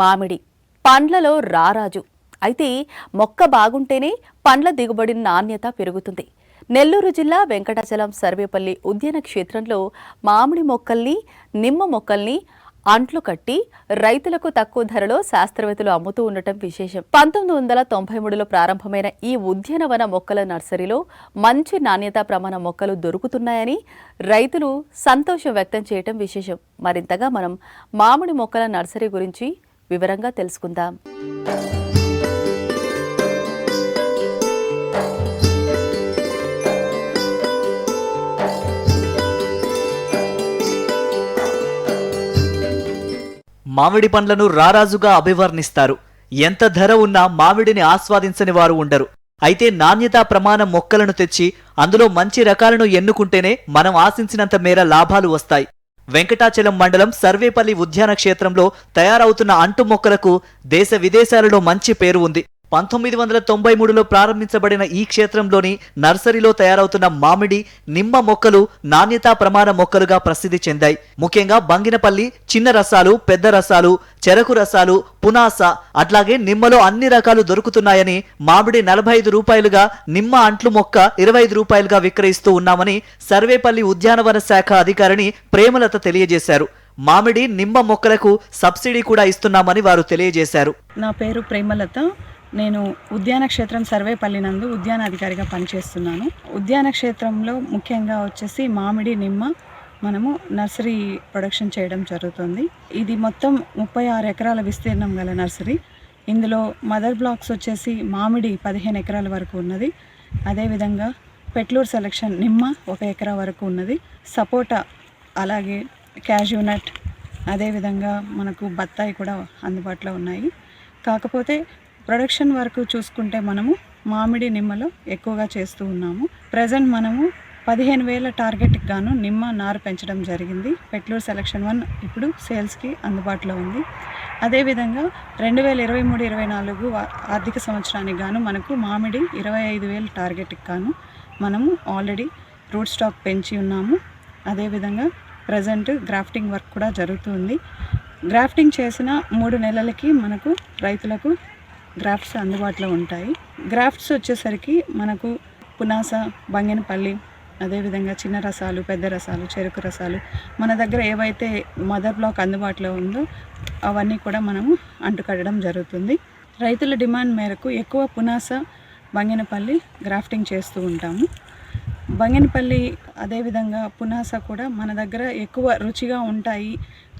మామిడి. పండ్లలో రారాజు. అయితే మొక్క బాగుంటేనే పండ్ల దిగుబడి నాణ్యత పెరుగుతుంది. నెల్లూరు జిల్లా వెంకటాచలం సర్వేపల్లి ఉద్యాన క్షేత్రంలో మామిడి మొక్కల్ని నిమ్మ మొక్కల్ని అంట్లు కట్టి రైతులకు తక్కువ ధరలో శాస్త్రవేత్తలు అమ్ముతూ ఉండటం విశేషం. పంతొమ్మిది వందల తొంభై మూడులో ప్రారంభమైన ఈ ఉద్యానవన మొక్కల నర్సరీలో మంచి నాణ్యత ప్రమాణ మొక్కలు దొరుకుతున్నాయని రైతులు సంతోషం వ్యక్తం చేయటం విశేషం. మరింతగా మనం మామిడి మొక్కల నర్సరీ గురించి వివరంగా తెలుసుకుందాం. మామిడి పండ్లను రారాజుగా అభివర్ణిస్తారు. ఎంత ధర ఉన్నా మామిడిని ఆస్వాదించని వారు ఉండరు. అయితే నాణ్యతా ప్రమాణం మొక్కలను తెచ్చి అందులో మంచి రకాలను ఎన్నుకుంటేనే మనం ఆశించినంత మేర లాభాలు వస్తాయి. వెంకటాచలం మండలం సర్వేపల్లి ఉద్యాన క్షేత్రంలో తయారవుతున్న అంటు మొక్కలకు దేశ విదేశాలలో మంచి పేరు ఉంది. పంతొమ్మిది వందల తొంభై మూడులో ప్రారంభించబడిన ఈ క్షేత్రంలోని నర్సరీలో తయారవుతున్న మామిడి నిమ్మ మొక్కలు నాణ్యతా ప్రమాణ మొక్కలుగా ప్రసిద్ధి చెందాయి. ముఖ్యంగా బంగినపల్లి చిన్న రసాలు పెద్ద రసాలు చెరకు రసాలు పునాస అట్లాగే నిమ్మలో అన్ని రకాలు దొరుకుతున్నాయని మామిడి నలభై ఐదు రూపాయలుగా నిమ్మ అంట్లు మొక్క ఇరవై ఐదు రూపాయలుగా విక్రయిస్తూ ఉన్నామని సర్వేపల్లి ఉద్యానవన శాఖ అధికారిని ప్రేమలత తెలియజేశారు. మామిడి నిమ్మ మొక్కలకు సబ్సిడీ కూడా ఇస్తున్నామని వారు తెలియజేశారు. నా పేరు ప్రేమలత. నేను ఉద్యాన క్షేత్రం సర్వేపల్లి నందు ఉద్యాన అధికారిగా పనిచేస్తున్నాను. ఉద్యాన క్షేత్రంలో ముఖ్యంగా వచ్చేసి మామిడి నిమ్మ మనము నర్సరీ ప్రొడక్షన్ చేయడం జరుగుతుంది. ఇది మొత్తం ముప్పై ఆరు ఎకరాల విస్తీర్ణం గల నర్సరీ. ఇందులో మదర్ బ్లాక్స్ వచ్చేసి మామిడి పదిహేను ఎకరాల వరకు ఉన్నది. అదేవిధంగా పెట్లూర్ సెలక్షన్ నిమ్మ ఒక ఎకరా వరకు ఉన్నది. సపోటా అలాగే క్యాజ్యూనట్ అదేవిధంగా మనకు బత్తాయి కూడా అందుబాటులో ఉన్నాయి. కాకపోతే ప్రొడక్షన్ వరకు చూసుకుంటే మనము మామిడి నిమ్మలో ఎక్కువగా చేస్తూ ఉన్నాము. ప్రజెంట్ మనము పదిహేను వేల టార్గెట్కి గాను నిమ్మ నారు పెంచడం జరిగింది. పెట్లూర్ సెలక్షన్ వన్ ఇప్పుడు సేల్స్కి అందుబాటులో ఉంది. అదేవిధంగా రెండు వేల ఇరవై మూడు ఇరవై నాలుగు ఆర్థిక సంవత్సరానికి గాను మనకు మామిడి ఇరవై ఐదు వేల టార్గెట్కి గాను మనము ఆల్రెడీ రూట్ స్టాక్ పెంచి ఉన్నాము. అదేవిధంగా ప్రజెంట్ గ్రాఫ్టింగ్ వర్క్ కూడా జరుగుతుంది గ్రాఫ్టింగ్ చేసిన మూడు నెలలకి మనకు రైతులకు గ్రాఫ్ట్స్ అందుబాటులో ఉంటాయి. గ్రాఫ్ట్స్ వచ్చేసరికి మనకు పునాస బంగినపల్లి అదేవిధంగా చిన్న రసాలు పెద్ద రసాలు చెరుకు రసాలు మన దగ్గర ఏవైతే మదర్ బ్లాక్ అందుబాటులో ఉందో అవన్నీ కూడా మనము అంటుకట్టడం జరుగుతుంది. రైతుల డిమాండ్ మేరకు ఎక్కువ పునాస బంగినపల్లి గ్రాఫ్టింగ్ చేస్తూ ఉంటాము. బంగినపల్లి అదేవిధంగా పునాస కూడా మన దగ్గర ఎక్కువ రుచిగా ఉంటాయి.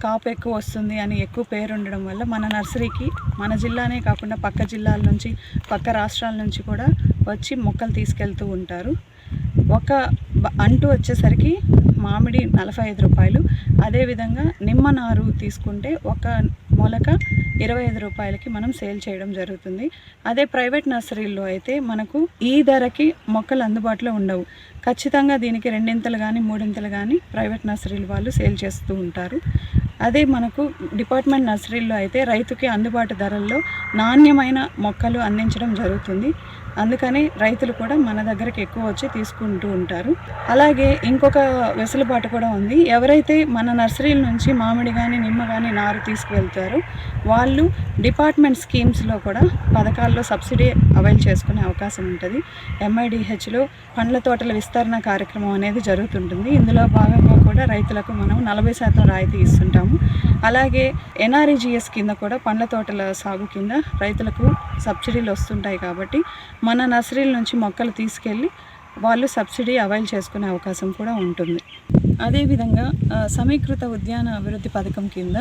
కాపు ఎక్కువ వస్తుంది అని ఎక్కువ పేరు ఉండడం వల్ల మన నర్సరీకి మన జిల్లానే కాకుండా పక్క జిల్లాల నుంచి పక్క రాష్ట్రాల నుంచి కూడా వచ్చి మొక్కలు తీసుకెళ్తూ ఉంటారు. ఒక అంటూ అంటు వచ్చేసరికి మామిడి నలభై ఐదు రూపాయలు. అదేవిధంగా నిమ్మ నారు తీసుకుంటే ఒక మొలక ఇరవై ఐదు రూపాయలకి మనం సేల్ చేయడం జరుగుతుంది. అదే ప్రైవేట్ నర్సరీల్లో అయితే మనకు ఈ ధరకి మొక్కలు అందుబాటులో ఉండవు. ఖచ్చితంగా దీనికి రెండింతలు కానీ మూడింతలు కానీ ప్రైవేట్ నర్సరీలు వాళ్ళు సేల్ చేస్తూ ఉంటారు. అదే మనకు డిపార్ట్మెంట్ నర్సరీల్లో అయితే రైతుకి అందుబాటు ధరల్లో నాణ్యమైన మొక్కలు అందించడం జరుగుతుంది. అందుకని రైతులు కూడా మన దగ్గరికి ఎక్కువ వచ్చి తీసుకుంటూ ఉంటారు. అలాగే ఇంకొక వెసులుబాటు కూడా ఉంది. ఎవరైతే మన నర్సరీల నుంచి మామిడి కానీ నిమ్మ కానీ నారు తీసుకువెళ్తారో వాళ్ళు డిపార్ట్మెంట్ స్కీమ్స్లో కూడా పథకాల్లో సబ్సిడీ అవైల్ చేసుకునే అవకాశం ఉంటుంది. ఎంఐడిహెచ్లో పండ్ల తోటల విస్తరణ కార్యక్రమం అనేది జరుగుతుంటుంది. ఇందులో భాగంగా కూడా రైతులకు మనం నలభై శాతం రాయితీ ఇస్తుంటాము. అలాగే ఎన్ఆర్ఈజిఎస్ కింద కూడా పండ్ల తోటల సాగు కింద రైతులకు సబ్సిడీలు వస్తుంటాయి కాబట్టి మన నర్సరీల నుంచి మొక్కలు తీసుకెళ్ళి వాళ్ళు సబ్సిడీ అవైల్ చేసుకునే అవకాశం కూడా ఉంటుంది. అదేవిధంగా సమీకృత ఉద్యాన అభివృద్ధి పథకం కింద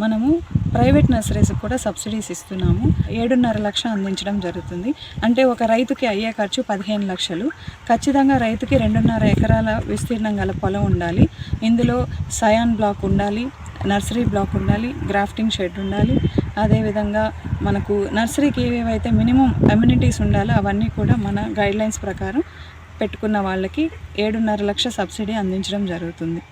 మనము ప్రైవేట్ నర్సరీస్కి కూడా సబ్సిడీస్ ఇస్తున్నాము. ఏడున్నర లక్ష అందించడం జరుగుతుంది. అంటే ఒక రైతుకి అయ్యే ఖర్చు పదిహేను లక్షలు. ఖచ్చితంగా రైతుకి రెండున్నర ఎకరాల విస్తీర్ణం గల పొలం ఉండాలి. ఇందులో సయాన్ బ్లాక్ ఉండాలి నర్సరీ బ్లాక్ ఉండాలి గ్రాఫ్టింగ్ షెడ్ ఉండాలి అదేవిధంగా మనకు నర్సరీకి ఏవేవైతే మినిమం అమ్యూనిటీస్ ఉండాలో అవన్నీ కూడా మన గైడ్లైన్స్ ప్రకారం పెట్టుకున్న వాళ్ళకి ఏడున్నర లక్ష సబ్సిడీ అందించడం జరుగుతుంది.